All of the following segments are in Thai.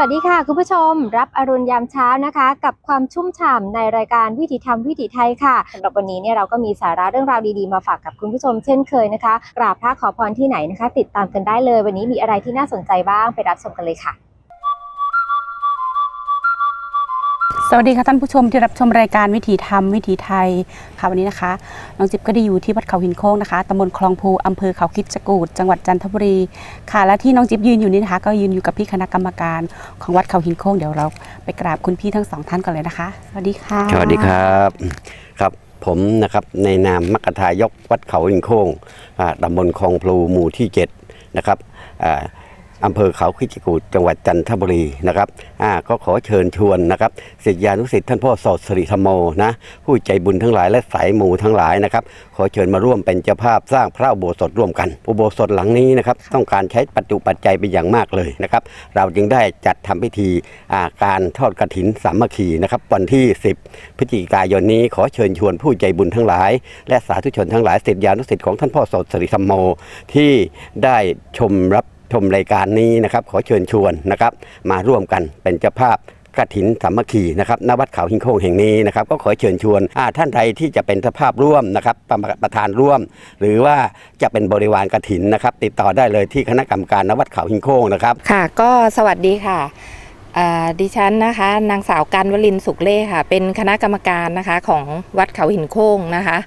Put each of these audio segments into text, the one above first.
วัสดีค่ะ คุณผู้ชม รับอรุณยามเช้านะคะ กับความชุ่มฉ่ำในรายการวิถีธรรมวิถีไทยค่ะสำหรับวันนี้เนี่ยเราก็มีสาระเรื่องราวดีๆมาฝากกับคุณผู้ชมเช่นเคยนะคะ กราบพระขอพรที่ไหนนะคะ ติดตามกันได้เลย วันนี้มีอะไรที่น่าสนใจบ้างไปรับชมกันเลยค่ะ สวัสดีค่ะท่านผู้ชมที่รับชมรายการวิถีธรรมวิถีไทยค่ะวันนี้นะคะน้องจิ๊บก็ได้อยู่ที่วัดเขาหินโค้งนะคะตำบลคลองภูอำเภอเขาคิดจกูดจังหวัดจันทบุรีค่ะและที่น้องจิ๊บยืนอยู่นี่นะคะ ก็ยืนอยู่กับพี่คณะกรรมการของวัดเขาหินโค้งเดี๋ยวเราไปกราบคุณพี่ทั้งสองท่านกันเลยนะคะ สวัสดีค่ะสวัสดีครับครับผมนะครับในนามมัคคทายกวัดเขาหินโค้งอ่าตำบลคลองพลูหมู่ที่7นะครับ อำเภอเขาคิดจกูฏจังหวัดจันทบุรีนะครับอ่าก็ขอเชิญชวนนะครับศิษยานุศิษย์ท่านพ่อสดสริธรรมโมนะผู้ใจบุญทั้งหลายและสายหมู่ทั้งหลายนะครับขอเชิญมาร่วมเป็นเจ้าภาพสร้างพระอุโบสถร่วมกันอุโบสถหลังนี้นะครับต้องการใช้ปัจจุปัจจัยเป็นอย่างมากเลยนะครับเราจึงได้จัดทำพิธีอ่าการทอดกฐินสามัคคีนะครับวันที่ 10 พฤศจิกายนนี้ขอเชิญชวนผู้ใจบุญทั้งหลาย และสาธุชนทั้งหลายศิษยานุศิษย์ของท่านพ่อสดสริธรรมโมที่ได้ชมรับ ชมรายการนี้นะครับ ขอเชิญชวนนะครับ มาร่วมกันเป็นเจ้าภาพกฐินสามัคคีนะครับณวัดเขาหิงโค้งแห่งนี้นะครับ ก็ขอเชิญชวนท่านใดที่จะเป็นเจ้าภาพร่วมนะครับประประธานร่วม หรือว่าจะเป็นบริวารกฐินนะครับ ติดต่อได้เลยที่คณะกรรมการณวัดเขาหิงโค้งนะครับ ค่ะ ก็สวัสดีค่ะดิฉันนะคะ นางสาวกันวลินสุขเล่ค่ะ เป็นคณะกรรมการนะคะของวัดเขาหินโค้งนะคะ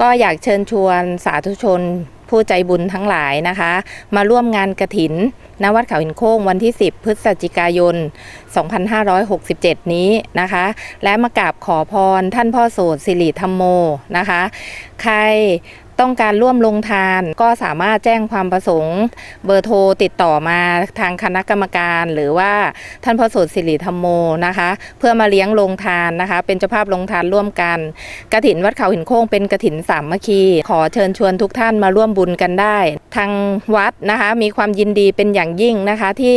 ก็อยากเชิญชวนสาธุชน ผู้ใจบุญทั้งหลายนะคะ มาร่วมงานกระถินณวัดเขาหินโค้งวันที่ 10 พฤศจิกายน 2567 นี้นะคะ และมากราบขอพรท่านพ่อโสดสิริธรรมโมนะคะ ใคร ต้องการร่วมลงทาน ก็สามารถแจ้งความประสงค์ เบอร์โทรติดต่อมาทางคณะกรรมการ หรือว่าท่านพ่อสดสิริธรรมโมนะคะ เพื่อมาเลี้ยงลงทานนะคะ เป็นเจ้าภาพลงทานร่วมกันกระถินวัดเขาหินโค้งเป็นกระถินสามัคคี ขอเชิญชวนทุกท่านมาร่วมบุญกันได้ ทางวัดนะคะ มีความยินดีเป็นอย่างยิ่งนะคะที่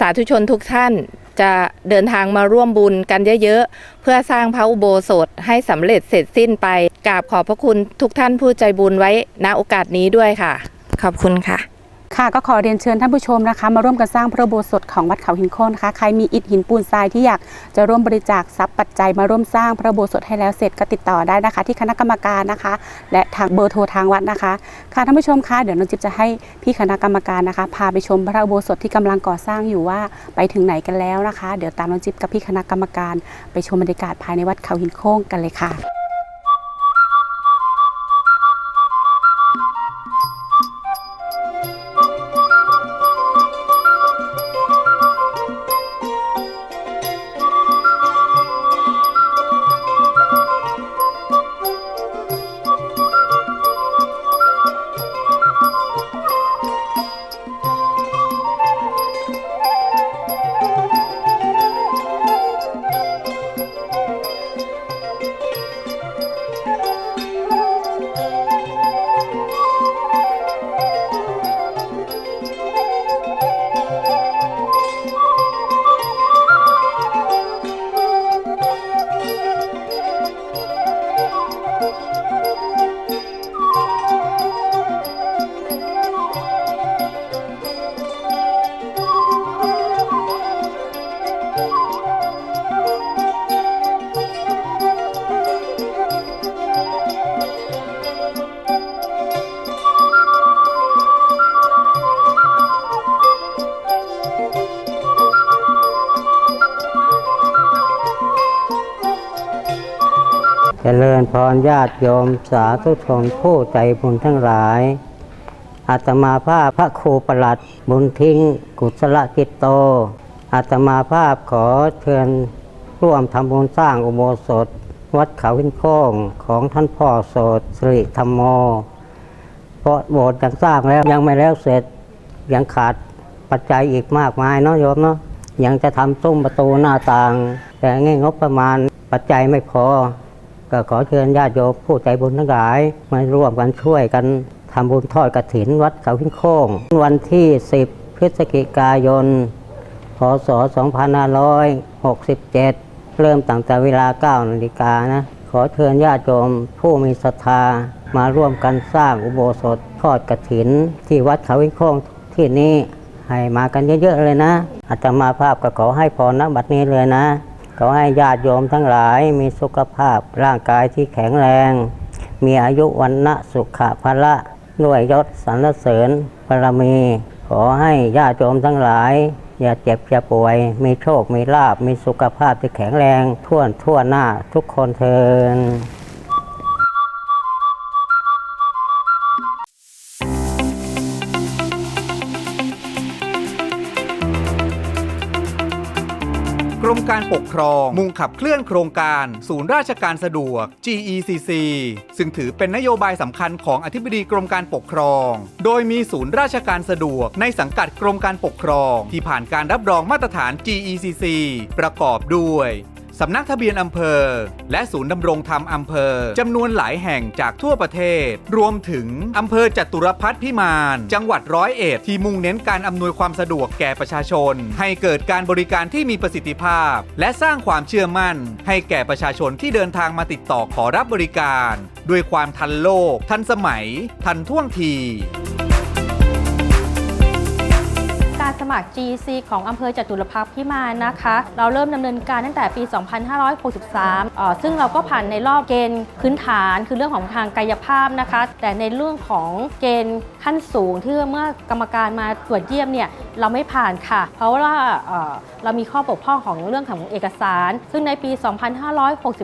สาธุชนทุกท่านจะเดินทางมาร่วมบุญกันเยอะๆ เพื่อสร้างพระอุโบสถให้สำเร็จเสร็จสิ้นไปกราบขอบพระคุณทุกท่านผู้ใจบุญไว้ณโอกาสนี้ด้วยค่ะ ขอบคุณค่ะ ค่ะก็ขอเรียนเชิญท่านผู้ชมนะคะ มาร่วมกันสร้างพระโบสถของวัดเขาหินโค้งนะคะใครมีอิฐหินปูนทรายที่อยากจะร่วมบริจาคทรัพย์ปัจจัยมาร่วมสร้างพระโบสถให้แล้วเสร็จก็ติดต่อได้นะคะ ที่คณะกรรมการนะคะ และทางเบอร์โทรทางวัดนะคะ ค่ะท่านผู้ชมคะเดี๋ยวน้องจิ๊บจะให้พี่คณะกรรมการนะคะ พาไปชมพระโบสถที่กำลังก่อสร้างอยู่ว่าไปถึงไหนกันแล้วนะคะ เดี๋ยวตามน้องจิ๊บกับพี่คณะกรรมการ ไปชมบรรยากาศภายในวัดเขาหินโค้งกันเลยค่ะ รญาติโยมสาธุชนผู้ใจบุญทั้งหลายอาตมาภาพพระครูประหลัดบุญทิ้ง กุศลกิจโตอาตมาภาพขอเชิญร่วมทำบุญสร้างอุโบสถ วัดเขาหินโค้งของท่านพ่อโสดสริธรรมโม เพราะโบสถ์ยังสร้างแล้วยังไม่แล้วเสร็จยังขาดปัจจัยอีกมากมายเนาะโยมเนาะยังจะทำซุ้มประตูหน้าต่าง แต่ง่งบประมาณปัจจัยไม่พอ ก็ขอเชิญญาติโยมผู้ใจบุญทั้งหลาย มาร่วมกันช่วยกันทำบุญทอดกฐินวัดเขาพินโค้งวันที่ 10 พฤศจิกายน พศ 2567 เริ่มตั้งแต่เวลา 9 นาฬิกานะ ขอเชิญญาติโยมผู้มีศรัทธามาร่วมกันสร้างอุโบสถทอดกฐิน ที่วัดเขาพินโค้งที่นี้ให้มากันเยอะๆเลยนะอาตมาภาพก็ขอให้พรนะบัดนี้เลยนะ ขอให้ญาติโยมทั้งหลายมีสุขภาพร่างกายที่แข็งแรง มีอายุวันนะสุขะพละด้วยยศสรรเสริญบารมี ขอให้ญาติโยมทั้งหลาย อย่าเจ็บอย่าป่วย มีโชค มีลาบมีสุขภาพที่แข็งแรงทั่วทั่วหน้าทุกคนเทิน ปกครอง มุ่งขับเคลื่อนโครงการ ศูนย์ราชการสะดวก GECC ซึ่งถือเป็นนโยบายสำคัญของอธิบดีกรมการปกครอง โดยมีศูนย์ราชการสะดวกในสังกัดกรมการปกครอง ที่ผ่านการรับรองมาตรฐาน GECC ประกอบด้วย สำนักทะเบียนอำเภอ และศูนย์ดำรงธรรมอำเภอจำนวนหลายแห่งจากทั่วประเทศ รวมถึงอำเภอจตุรพัฒน์พิมาน จังหวัดร้อยเอ็ดที่มุ่งเน้นการอำนวยความสะดวกแก่ประชาชน ให้เกิดการบริการที่มีประสิทธิภาพ และสร้างความเชื่อมั่น ให้แก่ประชาชนที่เดินทางมาติดต่อขอรับบริการ ด้วยความทันโลก ทันสมัย ทันท่วงที มัคร GC ของอำเภอจตุรพักษ์พิมานนะคะ เราเริ่มดำเนินการตั้งแต่ปี 2563เอ่อซึ่งเราก็ผ่านในรอบเกณฑ์พื้นฐาน คือเรื่องของทางกายภาพนะคะ แต่ในเรื่องของเกณฑ์ ขั้นสูงที่เมื่อกรรมการมาตรวจเยี่ยมเนี่ยเราไม่ผ่านค่ะ เพราะว่าเเรามีข้อบกพร่องของเรื่องของเอกสาร ซึ่งในปี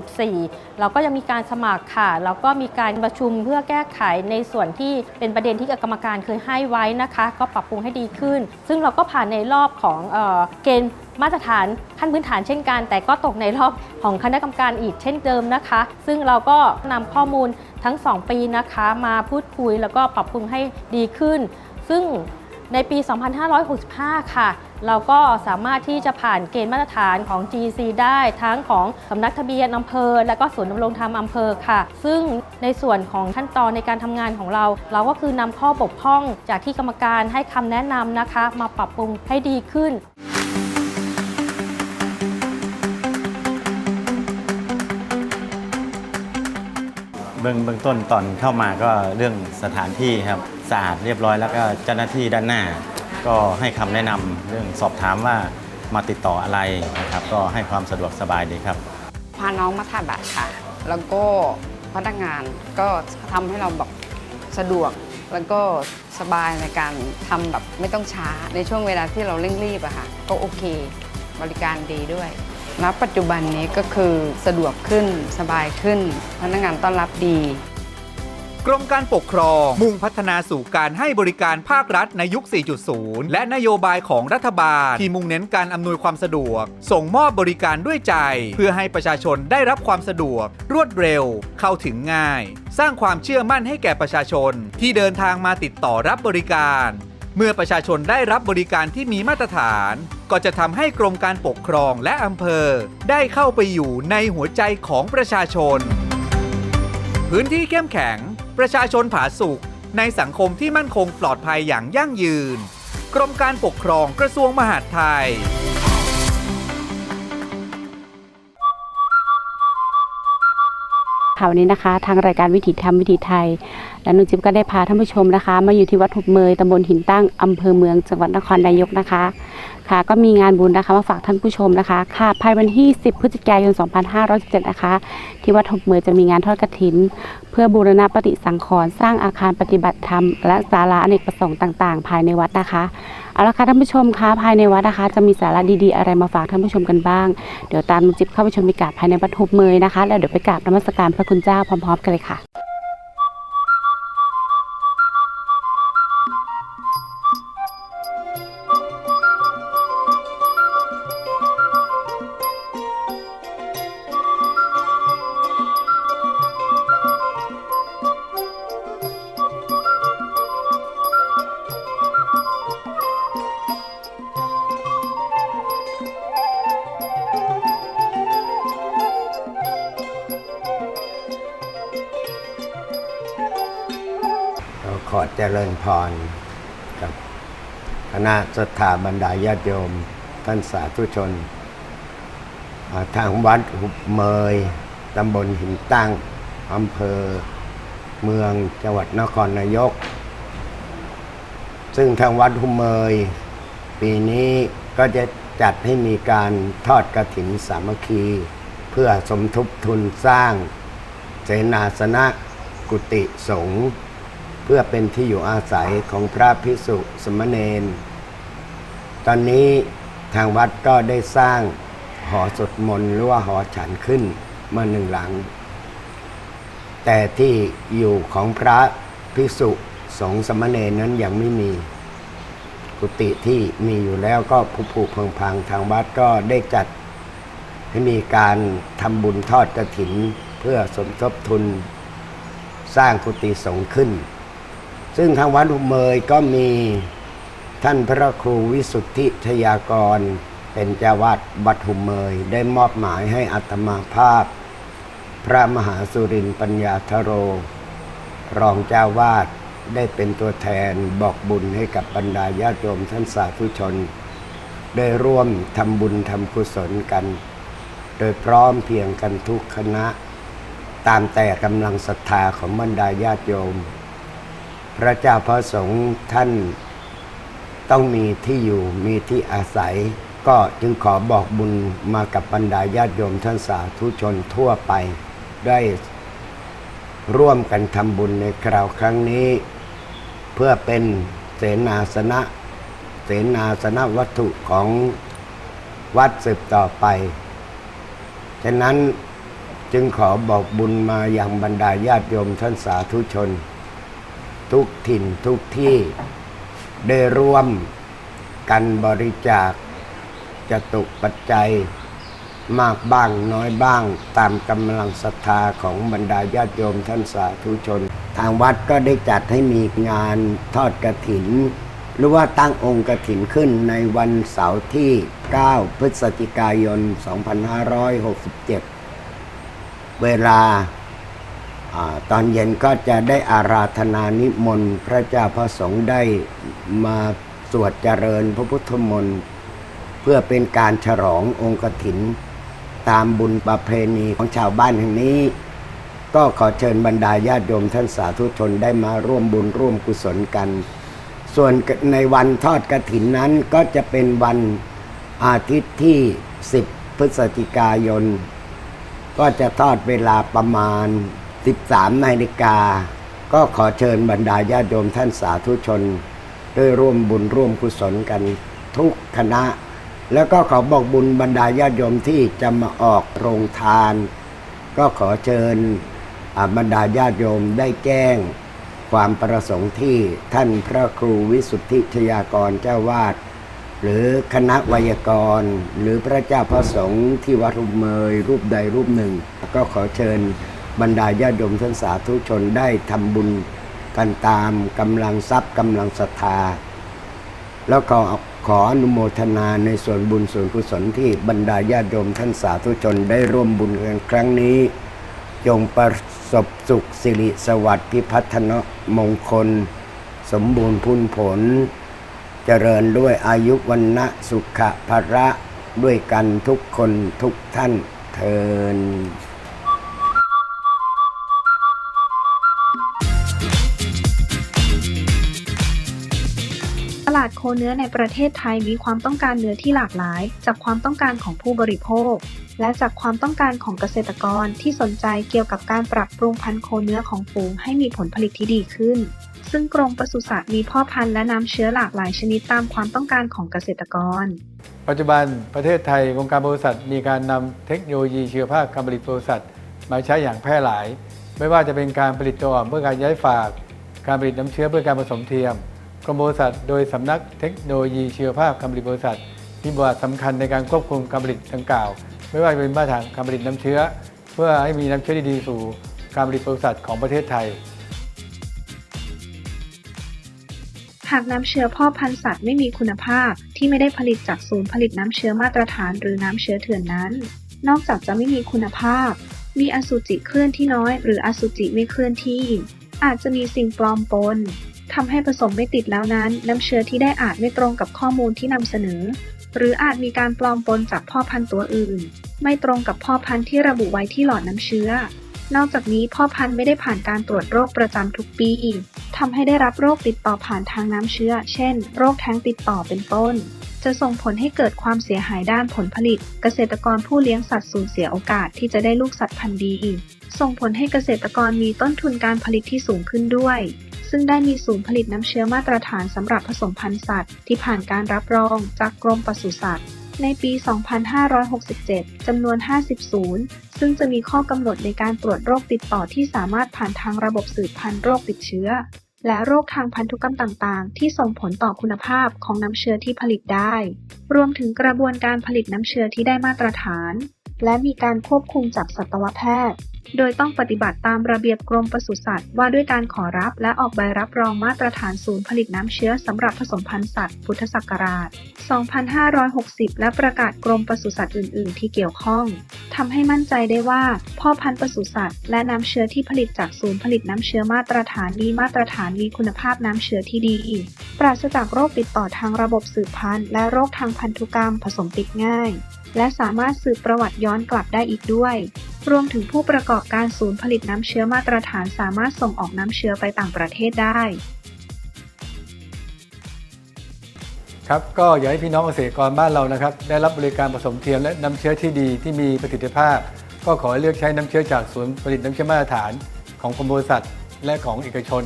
2564 เราก็ยังมีการสมัครค่ะ แล้วก็มีการประชุมเพื่อแก้ไขในส่วนที่เป็นประเด็นที่กรรมการเคยให้ไว้นะคะ ก็ปรับปรุงให้ดีขึ้น ซึ่งเราก็ผ่านในรอบของเออเกณฑ์มาตรฐานขั้นพื้นฐานเช่นกัน แต่ก็ตกในรอบของคณะกรรมการอีกเช่นเดิมนะคะ ซึ่งเราก็นำข้อมูล ทั้ง 2 ปีนะคะมาพูดคุยแล้วก็ปรับปรุงให้ดีขึ้น ซึ่งในปี 2565 ค่ะ เราก็สามารถที่จะผ่านเกณฑ์มาตรฐานของ GC ได้ทั้งของสำนักทะเบียนอำเภอ และก็ศูนย์ดำรงธรรมอำเภอค่ะ ซึ่งในส่วนของขั้นตอนในการทำงานของเรา เราก็คือนำข้อบกพร่องจากที่กรรมการให้คำแนะนำนะคะ มาปรับปรุงให้ดีขึ้น เบื้องเบื้องต้นตอนเข้ามาก็เรื่องสถานที่ครับสะอาดเรียบร้อยแล้วก็เจ้าหน้าที่ด้านหน้า ก็ให้คำแนะนำเรื่องสอบถามว่ามาติดต่ออะไรนะครับ ก็ให้ความสะดวกสบายดีครับ พาน้องมาถ่ายบัตรค่ะ แล้วก็พนักงานก็ทำให้เราแบบสะดวก แล้วก็สบายในการทำแบบไม่ต้องช้า ในช่วงเวลาที่เราเร่งรีบอะค่ะ ก็โอเค บริการดีด้วย ณปัจจุบันนี้ก็คือสะดวกขึ้นสบายขึ้น พนักงานต้อนรับดีกรมการปกครอง มุ่งพัฒนาสู่การให้บริการภาครัฐในยุค 4.0 และนโยบายของรัฐบาล ที่มุ่งเน้นการอำนวยความสะดวก ส่งมอบบริการด้วยใจ เพื่อให้ประชาชนได้รับความสะดวก รวดเร็ว เข้าถึงง่าย สร้างความเชื่อมั่นให้แก่ประชาชน ที่เดินทางมาติดต่อรับบริการ เมื่อประชาชนได้รับบริการที่มีมาตรฐาน ก็จะทำให้กรมการปกครองและอำเภอ ได้เข้าไปอยู่ในหัวใจของประชาชน พื้นที่เข้มแข็ง ประชาชนผาสุกในสังคมที่มั่นคงปลอดภัยอย่างยั่งยืน กรมการปกครองกระทรวงมหาดไทย ค่ะวันนี้นะคะ ทางรายการวิถีธรรมวิถีไทย และนุจิบก็ได้พาท่านผู้ชมนะคะ มาอยู่ที่วัดหุบเมยตำบลหินตั้งอำเภอเมืองจังหวัดนครนายกนะคะ ค่ะ ก็มีงานบุญนะคะมาฝากท่านผู้ชมนะคะ ค่ะภายวันที่ 10 พฤศจิกายน 2517นะคะ ที่วัดหุบเมยจะมีงานทอดกฐิน เพื่อบูรณะปฏิสังขรณ์สร้างอาคารปฏิบัติธรรม และศาลาอเนกประสงค์ต่าง ๆ ภายในวัดนะคะเอาละค่ะท่านผู้ชมคะภายในวัดนะคะ จะมีสาระดีๆอะไรมาฝากท่านผู้ชมกันบ้าง เดี๋ยวตามนุจิบเข้าไปชมบรรยากาศภายในวัดหุบเมยนะคะ แล้วเดี๋ยวไปกราบนมัสการพระคุณเจ้าพร้อมๆกันเลยค่ะ คณะสถาบรรดาญาติโยม ท่านสาธุชน ทางวัดหุบเมยตำบลหินตั้งอำเภอเมืองจังหวัดนครนายก ซึ่งทางวัดหุบเมย ปีนี้ก็จะจัดให้มีการทอดกระถินสามัคคี เพื่อสมทบทุนสร้างเสนาสนะกุฏิสงฆ์เพื่อเป็นที่อยู่อาศัยของพระภิกษุสมณเณร อนนี้ทางวัดก็ได้สร้างหอสวดมนต์หรือว่าหอฉันขึ้นมาหนึ่งหลัง แต่ที่อยู่ของพระภิกษุสงฆ์สมณเณรนั้นยังไม่มี กุฏิที่มีอยู่แล้วก็ผุผุพังพังทางวัดก็ได้จัดให้มีการทำบุญทอดกระถินเพื่อสมทบทุนสร้างกุฏิสงฆ์ขึ้น ซึ่งทางวัดหุเมยก็มี ท่านพระครูวิสุทธิชยากร เป็นเจ้าวาดวัดหุมเมย ได้มอบหมายให้อัตมาภาพ พระมหาสุรินปัญญาธโร รองเจ้าวาดได้เป็นตัวแทนบอกบุญให้กับบรรดาญาติโยมท่านสาธุชน ได้ร่วมทำบุญทำกุศลกัน โดยพร้อมเพียงกันทุกคณะ ตามแต่กำลังศรัทธาของบรรดาญาติโยม พระเจ้าพระสงฆ์ท่าน ต้องมีที่อยู่มีที่อาศัย ก็จึงขอบอกบุญมากับบรรดาญาติโยมท่านสาธุชนทั่วไป ได้ร่วมกันทำบุญในคราวครั้งนี้ เพื่อเป็นเสนาสนะเสนาสนะวัตถุของวัดสืบต่อไป ฉะนั้นจึงขอบอกบุญมาอย่างบรรดาญาติโยมท่านสาธุชน ทุกถิ่นทุกที่ ได้ร่วมกันบริจาคจตุปัจจัยมากบ้างน้อยบ้างตามกำลังศรัทธาของบรรดาญาติโยมท่านสาธุชน ทางวัดก็ได้จัดให้มีงานทอดกระถิน หรือว่าตั้งองค์กระถินขึ้นในวันเสาร์ที่ 9 พฤศจิกายน 2567 เวลา ตอนเย็นก็จะได้อาราธนานิมนต์พระเจ้าพระสงฆ์ได้มาสวดเจริญพระพุทธมนต์เพื่อเป็นการฉลององค์กฐิน ตามบุญประเพณีของชาวบ้านแห่งนี้ ก็ขอเชิญบรรดาญาติโยมท่านสาธุชนได้มาร่วมบุญร่วมกุศลกัน ส่วนในวันทอดกระถินนั้นก็จะเป็นวันอาทิตย์ที่ 10 พฤศจิกายน ก็จะทอดเวลาประมาณ 13นาฬิกา ก็ขอเชิญบรรดาญาติโยมท่านสาธุชนได้ร่วมบุญร่วมกุศลกันทุกคณะ แล้วก็ขอบอกบุญบรรดาญาติโยมที่จะมาออกโรงทาน ก็ขอเชิญบรรดาญาติโยมได้แจ้ง ความประสงค์ที่ท่านพระครูวิสุทธิชยากรเจ้าวาดหรือคณะไวยากรณ์หรือพระเจ้าพระสงฆ์ที่วัดรุมเมยรูปใดรูปหนึ่ง ก็ขอเชิญ บรรดาญาติโยมท่านสาธุชนได้ทำบุญกันตามกำลังทรัพย์กำลังศรัทธา แล้วก็ขออนุโมทนาในส่วนบุญส่วนกุศลที่บรรดาญาติโยมท่านสาธุชนได้ร่วมบุญกันครั้งนี้จงประสบสุขสิริสวัสดิ์พิพัฒนมงคล สมบูรณ์พุนผล เจริญด้วยอายุวันนะสุขะภระด้วยกันทุกคนทุกท่านเทิน ลาดโคเนื้อในประเทศไทยมีความต้องการเนื้อที่หลากหลาย จากความต้องการของผู้บริโภค และจากความต้องการของเกษตรกรที่สนใจเกี่ยวกับการปรับปรุงพันธุ์โคเนื้อของฝูงให้มีผลผลิตที่ดีขึ้น ซึ่งกรมปศุสัตว์มีพ่อพันธุ์และน้ำเชื้อหลากหลายชนิดตามความต้องการของเกษตรกร ปัจจุบันประเทศไทยวงการบริษัทมีการนำเทคโนโลยีเชีวภาพการผลิตบริษัทมาใช้อย่างแพร่หลาย ไม่ว่าจะเป็นการผลิตตัวอ่อนเพื่อการย้ายฝาก การผลิตน้ำเชื้อเพื่อการผสมเทียม กรมบริษัทโดยสำนักเทคโนโลยีชีวภาพการผลิตบริษัท มีบทบาทสำคัญในการควบคุมการผลิตดังกล่าว ไม่ว่าจะเป็นมาตรฐานการผลิตน้ำเชื้อ เพื่อให้มีน้ำเชื้อที่ดีสู่การผลิตบริษัทของประเทศไทย หากน้ำเชื้อพ่อพันธุ์สัตว์ไม่มีคุณภาพที่ไม่ได้ผลิตจากศูนย์ผลิตน้ำเชื้อมาตรฐานหรือน้ำเชื้อเถื่อนนั้น นอกจากจะไม่มีคุณภาพ มีอสุจิเคลื่อนที่น้อย หรืออสุจิไม่เคลื่อนที่ อาจจะมีสิ่งปลอมปน ทำให้ผสมไม่ติดแล้วนั้น น้ำเชื้อที่ได้อาจไม่ตรงกับข้อมูลที่นำเสนอ หรืออาจมีการปลอมปนจากพ่อพันธุ์ตัวอื่น ไม่ตรงกับพ่อพันธุ์ที่ระบุไว้ที่หลอดน้ำเชื้อ นอกจากนี้พ่อพันธุ์ไม่ได้ผ่านการตรวจโรคประจำทุกปีทำให้ได้รับโรคติดต่อผ่านทางน้ำเชื้อ เช่น โรคแท้งติดต่อเป็นต้น จะส่งผลให้เกิดความเสียหายด้านผลผลิต เกษตรกรผู้เลี้ยงสัตว์สูญเสียโอกาสที่จะได้ลูกสัตว์พันธุ์ดีอีกส่งผลให้เกษตรกรมีต้นทุนการผลิตที่สูงขึ้นด้วย ซึ่งได้มีศูนย์ผลิตน้ำเชื้อมาตรฐานสำหรับผสมพันธุ์สัตว์ ที่ผ่านการรับรองจากกรมปศุสัตว์ ในปี 2567 จำนวน 50 ศูนย์ ซึ่งจะมีข้อกำหนดในการตรวจโรคติดต่อที่สามารถผ่านทางระบบสืบพันธุ์โรคติดเชื้อ และโรคทางพันธุกรรมต่างๆ ที่ส่งผลต่อคุณภาพของน้ำเชื้อที่ผลิตได้ รวมถึงกระบวนการผลิตน้ำเชื้อที่ได้มาตรฐาน และมีการควบคุมจากสัตวแพทย์ โดยต้องปฏิบัติตามระเบียบกรมปศุสัตว์ว่าด้วยการขอรับและออกใบรับรองมาตรฐานศูนย์ผลิตน้ำเชื้อสำหรับผสมพันธุ์สัตว์ พุทธศักราช 2560 และประกาศกรมปศุสัตว์อื่น ๆ ที่เกี่ยวข้องทำให้มั่นใจได้ว่า พ่อพันธุ์ปศุสัตว์และน้ำเชื้อที่ผลิตจากศูนย์ผลิตน้ำเชื้อมาตรฐานมีมาตรฐานมีคุณภาพน้ำเชื้อที่ดี ปราศจากโรคติดต่อทางระบบสืบพันธุ์ และโรคทางพันธุกรรมผสมติดง่าย และสามารถสืบประวัติย้อนกลับได้อีกด้วย รวมถึงผู้ประกอบการศูนย์ผลิตน้ำเชื้อมาตรฐานสามารถส่งออกน้ำเชื้อไปต่างประเทศได้ ครับก็อยากให้พี่น้องเกษตรกรบ้านเรานะครับ ได้รับบริการผสมเทียมและน้ำเชื้อที่ดีที่มีประสิทธิภาพ ก็ขอให้เลือกใช้น้ำเชื้อจากศูนย์ผลิตน้ำเชื้อมาตรฐานของกรมบริษัทและของเอกชน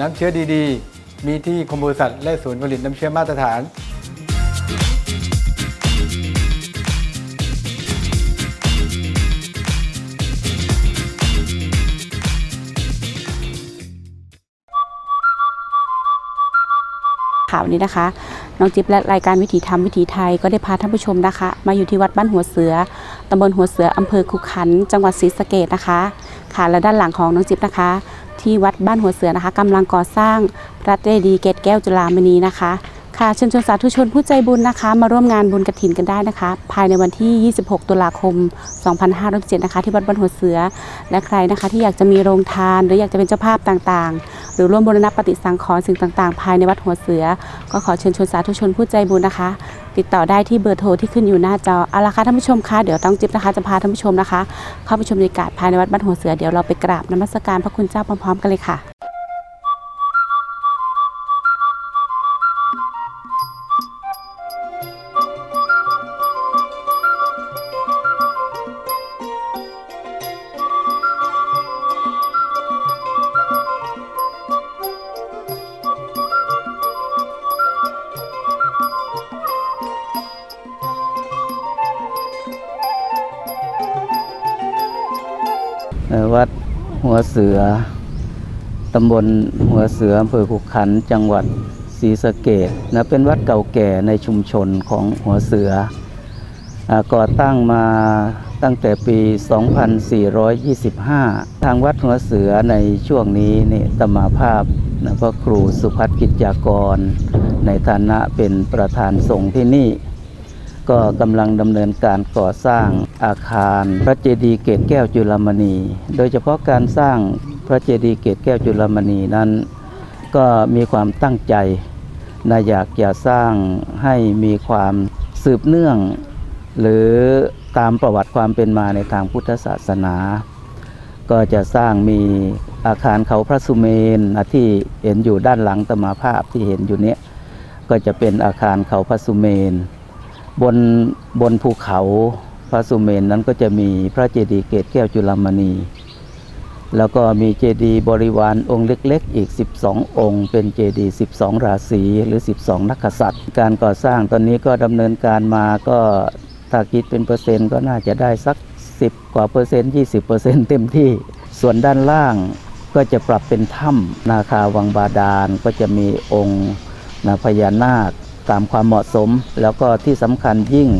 น้ำเชื้อดีๆ มีที่กรมบริษัทและศูนย์ผลิตน้ำเชื้อมาตรฐาน ข่าวนี้นะคะ น้องจิ๊บและรายการวิถีธรรมวิถีไทยก็ได้พาท่านผู้ชมนะคะ มาอยู่ที่วัดบ้านหัวเสือตำบลหัวเสืออำเภอคุขัน จังหวัดศรีสะเกดนะคะ ค่ะและด้านหลังของน้องจิ๊บนะคะ ที่วัดบ้านหัวเสือนะคะกำลังก่อสร้างพระเจดีย์เกตแก้วจุฬามณีนะคะ ค่ะเชิญชวนสาธุชนผู้ใจบุญนะคะ มาร่วมงานบุญกระถินกันได้นะคะ ภายในวันที่ 26 ตุลาคม 2567นะคะ ที่วัดบ้านหัวเสือ และใครนะคะ ที่อยากจะมีโรงทาน หรืออยากจะเป็นเจ้าภาพต่างๆ หรือร่วมบูรณะปฏิสังขรณ์สิ่งต่างๆ ภายในวัดหัวเสือ ก็ขอเชิญชวนสาธุชนผู้ใจบุญนะคะ ติดต่อได้ที่เบอร์โทรที่ขึ้นอยู่หน้าจอเอาละค่ะท่านผู้ชมคะเดี๋ยวต้องจิ๊บนะคะจะพาท่านผู้ชมนะคะ เข้าไปชมบรรยากาศภายในวัดบ้านหัวเสือเดี๋ยวเราไปกราบนมัสการพระคุณเจ้าพร้อมๆกันเลยค่ะ วเสือ ตำบลหัวเสืออำเภอขุขันจังหวัดศรีสะเกดนะเป็นวัดเก่าแก่ในชุมชนของหัวเสืออก่อตั้งมาตั้งแต่ปี 2425 ทางวัดหัวเสือในช่วงนี้นี่ตมาภาพนะพระครูสุพัฒกิจยากร ในฐานะเป็นประธานสงฆ์ที่นี่ ก็กำลังดำเนินการก่อสร้าง อาคาร พระเจดีย์เกตแก้วจุลมณี โดยเฉพาะการสร้างพระเจดีย์เกตแก้วจุลมณีนั้น ก็มีความตั้งใจนะอยากจะสร้างให้มีความสืบเนื่อง หรือตามประวัติความเป็นมาในทางพุทธศาสนา ก็จะสร้างมีอาคารเขาพระสุเมนที่เห็นอยู่ด้านหลังตมาภาพที่เห็นอยู่เนี้ยก็จะเป็นอาคารเขาพระสุเมน บนบนภูเขา ระสุเมนนั้นก็จะมีพระเจดีย์เกตแก้วจุลามณี แล้วก็มีเจดีย์บริวารองค์เล็กๆ อีก 12 องค์ เป็นเจดีย์ 12 ราศีหรือ 12 นักษัตริย์ การก่อสร้างตอนนี้ก็ดำเนินการมาก็ถ้าคิดเป็นเปอร์เซ็นต์ก็น่าจะได้สัก 10 กว่าเปอร์เซ็นต์ 20 เปอร์เซ็นต์เต็มที่ ส่วนด้านล่างก็จะปรับเป็นถ้ำนาคาวังบาดาลก็จะมีองค์นาพญานาคตามความเหมาะสม แล้วก็ที่สำคัญยิ่ง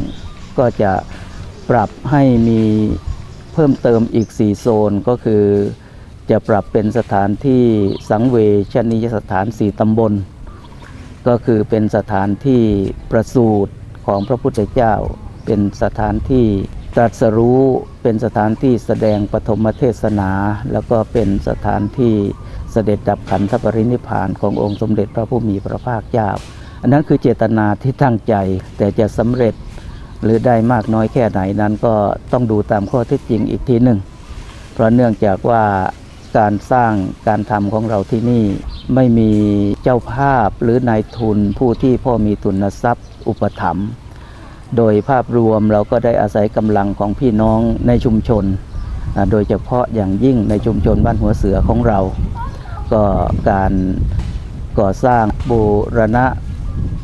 ก็จะ ปรับให้มีเพิ่มเติมอีก 4 โซนก็คือ จะปรับเป็นสถานที่สังเวชนียสถาน 4 ตำบล ก็คือเป็นสถานที่ประสูติของพระพุทธเจ้า เป็นสถานที่ตรัสรู้เป็นสถานที่แสดงปฐมเทศนา แล้วก็เป็นสถานที่เสด็จดับขันธปรินิพพานขององค์สมเด็จพระผู้มีพระภาคเจ้า อันนั้นคือเจตนาที่ตั้งใจแต่จะสำเร็จ หรือได้มากน้อยแค่ไหนนั้นก็ต้องดูตามข้อเท็จจริงอีกทีหนึ่ง เพราะเนื่องจากว่าการสร้างการทำของเราที่นี่ไม่มีเจ้าภาพหรือนายทุนผู้ที่พ่อมีทุนทรัพย์ อุปถัมภ์โดยภาพรวมเราก็ได้อาศัยกำลังของพี่น้องในชุมชน โดยเฉพาะอย่างยิ่งในชุมชนบ้านหัวเสือของเรา ก็การก่อสร้างบูรณะ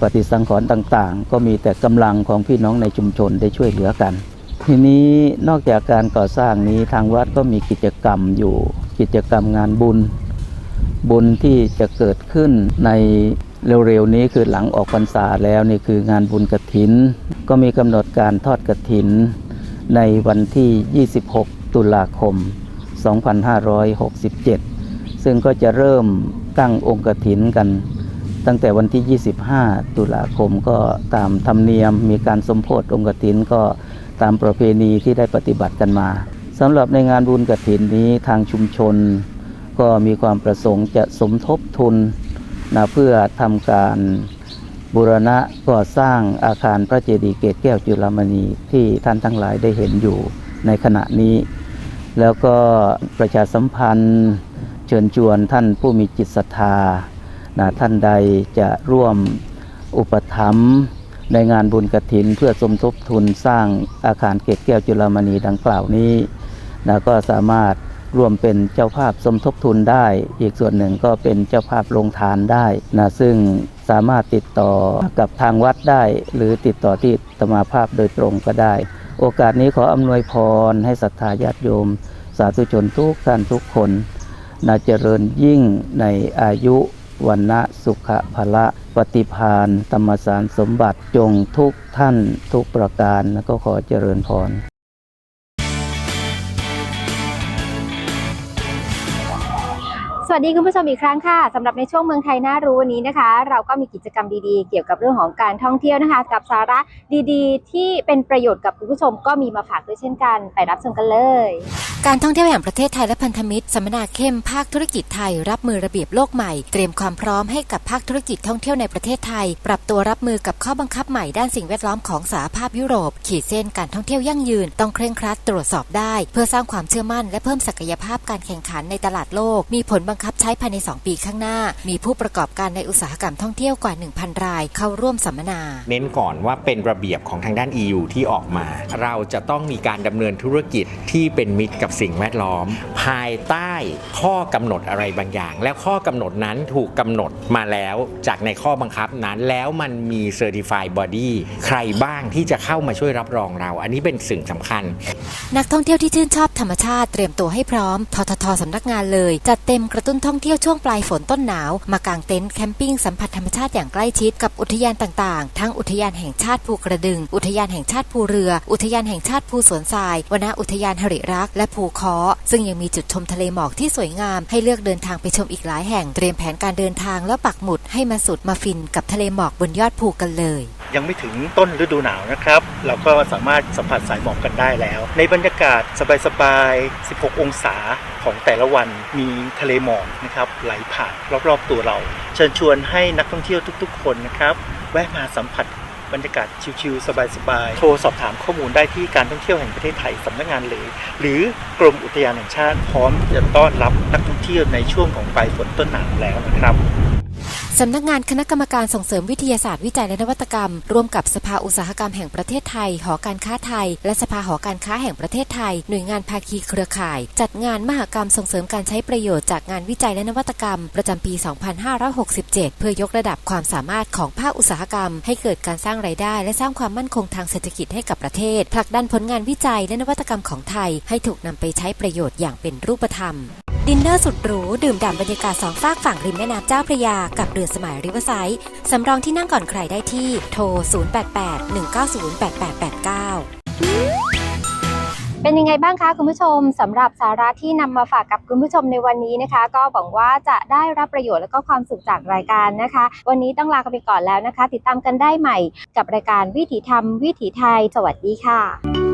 ปฏิสังขรณ์ต่างๆ ก็มีแต่กำลังของพี่น้องในชุมชนได้ช่วยเหลือกัน ทีนี้นอกจากการก่อสร้างนี้ทางวัดก็มีกิจกรรมอยู่ กิจกรรมงานบุญ บุญที่จะเกิดขึ้นในเร็วๆนี้คือหลังออกพรรษาแล้วนี่คืองานบุญกระถิน ก็มีกำหนดการทอดกระถิน ในวันที่ 26 ตุลาคม 2567 ซึ่งก็จะเริ่มตั้งองค์กระถินกัน ตั้งแต่วันที่ 25 ตุลาคมก็ตามธรรมเนียม มีการสมโพธิองค์กฐินก็ตามประเพณีที่ได้ปฏิบัติกันมาสำหรับในงานบุญกฐินนี้ทางชุมชน ก็มีความประสงค์จะสมทบทุนนะเพื่อทำการบูรณะก่อสร้างอาคารพระเจดีย์เกศแก้วจุฬามณีที่ท่านทั้งหลายได้เห็นอยู่ในขณะนี้ แล้วก็ประชาสัมพันธ์เชิญชวนท่านผู้มีจิตศรัทธา นะท่านใดจะร่วมอุปถัมภ์ในงานบุญกฐิน เพื่อสมทบทุนสร้างอาคารเกศแก้วจุฬามณีดังกล่าวนี้นะก็สามารถร่วมเป็นเจ้าภาพสมทบทุนได้ อีกส่วนหนึ่งก็เป็นเจ้าภาพลงทานได้นะซึ่งสามารถติดต่อกับทางวัดได้ หรือติดต่อที่ตมาภาพโดยตรงก็ได้ โอกาสนี้ขออำนวยพรให้ศรัทธาญาติโยม สาธุชนทุกท่านทุกคนนาเจริญยิ่งในอายุ วันนะสุขภละปฏิพานธรรมสารสมบัติจงทุกท่านทุกประการแล้วก็ขอเจริญพร สวัสดีคุณผู้ชมอีกครั้งค่ะสำหรับในช่วงเมืองไทยน่ารู้วันนี้นะคะ เราก็มีกิจกรรมดีๆ เกี่ยวกับเรื่องของการท่องเที่ยวนะคะ กับสาระดีๆ ที่เป็นประโยชน์กับคุณผู้ชมก็มีมาฝากด้วยเช่นกัน ไปรับชมกันเลย การท่องเที่ยวแห่งประเทศไทยและพันธมิตรสัมมนาเข้มภาคธุรกิจไทย รับมือระเบียบโลกใหม่ เตรียมความพร้อมให้กับภาคธุรกิจท่องเที่ยวในประเทศไทย ปรับตัวรับมือกับข้อบังคับใหม่ด้านสิ่งแวดล้อมของสหภาพยุโรป ขีดเส้นการท่องเที่ยวยั่งยืน ต้องเคร่งครัดตรวจสอบได้ เพื่อสร้างความเชื่อมั่นและเพิ่มศักยภาพการแข่งขันในตลาดโลกมีผลบังคับใช้ภายใน 2 ปีข้างหน้า มีผู้ประกอบการในอุตสาหกรรมท่องเที่ยวกว่า 1,000 รายเข้าร่วมสัมมนา เน้นก่อนว่าเป็นระเบียบของทางด้าน EU ที่ออกมา เราจะต้องมีการดำเนินธุรกิจที่เป็นมิตรกับสิ่งแวดล้อม ภายใต้ข้อกำหนดอะไรบางอย่าง แล้วข้อกำหนดนั้นถูกกำหนดมาแล้วจากในข้อบังคับนั้นแล้วมันมี Certified Body ใครบ้างที่จะเข้ามาช่วยรับรองเรา อันนี้เป็นสิ่งสำคัญ นักท่องเที่ยวที่ชื่นชอบธรรมชาติเตรียมตัวให้พร้อมทททสำนักงานเลยจัดเต็มกระตุ้นท่องเที่ยวช่วงปลายฝนต้นหนาว มากางเต็นท์แคมปิ้งสัมผัสธรรมชาติอย่างใกล้ชิดกับอุทยานต่างๆ ทั้งอุทยานแห่งชาติภูกระดึง อุทยานแห่งชาติภูเรือ อุทยานแห่งชาติภูสวนทราย วนอุทยานหริรักษ์และภูคอซึ่งยังมีจุดชมทะเลหมอกที่สวยงาม ให้เลือกเดินทางไปชมอีกหลายแห่งเตรียมแผนการเดินทางแล้วปักหมุดให้มาสุดมาฟินกับทะเลหมอกบนยอดภูกันเลย ยังไม่ถึงต้นฤดูหนาวนะครับ เราก็สามารถสัมผัสสายหมอกกันได้แล้ว ในบรรยากาศสบายๆ 16 องศาของแต่ละวันมีทะเลหมอกนะครับไหลผ่านรอบๆตัวเรา เชิญชวนให้นักท่องเที่ยวทุกๆ คนนะครับ แวะมาสัมผัสบรรยากาศชิลๆ สบายๆ โทรสอบถามข้อมูลได้ที่การท่องเที่ยวแห่งประเทศไทยสำนักงานเลย หรือกรมอุทยานแห่งชาติพร้อมจะต้อนรับนักท่องเที่ยวในช่วงของปลายฝนต้นหนาวแล้วนะครับ สำนักงานคณะกรรมการส่งเสริมวิทยาศาสตร์วิจัยและนวัตกรรม ร่วมกับสภาอุตสาหกรรมแห่งประเทศไทย หอการค้าไทย และสภาหอการค้าแห่งประเทศไทย หน่วยงานภาคีเครือข่าย จัดงานมหกรรมส่งเสริมการใช้ประโยชน์จากงานวิจัยและนวัตกรรม ประจำปี 2567 เพื่อยกระดับความสามารถของภาคอุตสาหกรรม ให้เกิดการสร้างรายได้ และสร้างความมั่นคงทางเศรษฐกิจให้กับประเทศผลักดันผลงานวิจัยและนวัตกรรมของไทย ให้ถูกนำไปใช้ประโยชน์อย่างเป็นรูปธรรม ดินเนอร์สุดหรู ดื่มด่ำบรรยากาศสองฝากฝั่งริมแม่น้ำเจ้าพระยา กับเรือสมัยริเวอร์ไซด์สำรองที่นั่งก่อนใครได้ที่โทร 0881908889 เป็นยังไงบ้างคะคุณผู้ชมสำหรับสาระที่นำมาฝากกับคุณผู้ชมในวันนี้นะคะ ก็หวังว่าจะได้รับประโยชน์และก็ความสุขจากรายการนะคะ วันนี้ต้องลากันไปก่อนแล้วนะคะ ติดตามกันได้ใหม่กับรายการวิถีธรรมวิถีไทย สวัสดีค่ะ